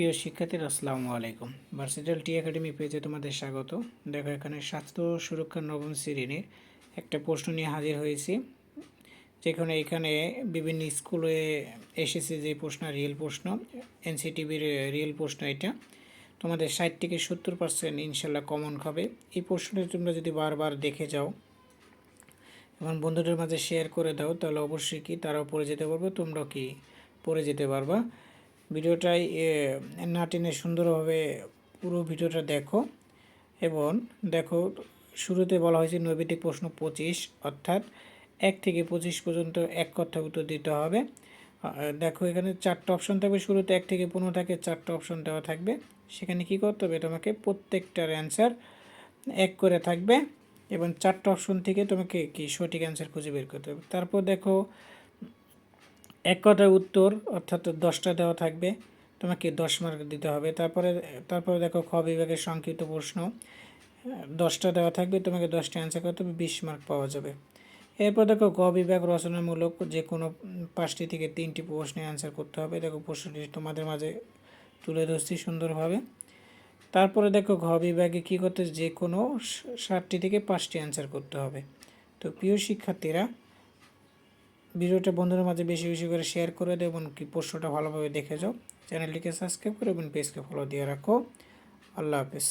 প্রিয় শিক্ষার্থীরা, আসসালামু আলাইকুম। ভার্সিটাল টি একাডেমি পেজে তোমাদের স্বাগত। দেখো, এখানে স্বাস্থ্য সুরক্ষা নবম শ্রেণির একটা প্রশ্ন নিয়ে হাজির হয়েছি। যেখানে এখানে বিভিন্ন স্কুলে এসেছে যে প্রশ্ন রিয়েল প্রশ্ন এনসিটিভির রিয়েল প্রশ্ন এটা। তোমাদের ষাট থেকে সত্তর পার্সেন্ট ইনশাল্লাহ কমন হবে। এই প্রশ্নটা তোমরা যদি বারবার দেখে যাও এবং বন্ধুদের মাঝে শেয়ার করে দাও, তাহলে অবশ্যই কি তারাও পড়ে যেতে পারবে, তোমরাও কি পড়ে যেতে পারবা। ভিডিওটাই এ, না টেনে সুন্দরভাবে পুরো ভিডিওটা দেখো। এবং দেখো শুরুতে বলা হয়েছে নৈবেদিক প্রশ্ন পঁচিশ অর্থাৎ এক থেকে পঁচিশ পর্যন্ত এক কথা উত্তর দিতে হবে। দেখো এখানে চারটা অপশন থাকবে। শুরুতে এক থেকে পনেরো থাকে চারটা অপশন দেওয়া থাকবে। সেখানে কি করতে হবে? তোমাকে প্রত্যেকটার অ্যান্সার এক করে থাকবে। এবং চারটা অপশন থেকে তোমাকে কি সঠিক অ্যান্সার খুঁজে বের করতে হবে? তারপর দেখো এক কথার উত্তর, অর্থাৎ দশটা দেওয়া থাকবে। তোমাকে দশ মার্ক দিতে হবে। তারপরে তারপরে দেখো খ বিভাগের সংক্ষিপ্ত প্রশ্ন। দশটা দেওয়া থাকবে, তোমাকে দশটা অ্যান্সার করতে হবে, বিশ মার্ক পাওয়া যাবে। এরপর দেখো গ বিভাগ রচনামূলক যে কোনো পাঁচটি থেকে তিনটি প্রশ্নের অ্যান্সার করতে হবে। দেখো প্রশ্নটি তোমাদের মাঝে তুলে ধরছি সুন্দরভাবে। তারপরে দেখো ঘ বিভাগে কী করতে যে কোনো ষাটটি থেকে পাঁচটি অ্যান্সার করতে হবে। তো প্রিয় শিক্ষার্থীরা ভিডিওটা বন্ধুদের মাঝে বেশি বেশি করে শেয়ার করে দেবো এবং কি পোস্টটা ভালোভাবে দেখে যাও। চ্যানেলটিকে সাবস্ক্রাইব করে এবং পেজকে ফলো দিয়ে রাখো। আল্লাহ হাফেজ।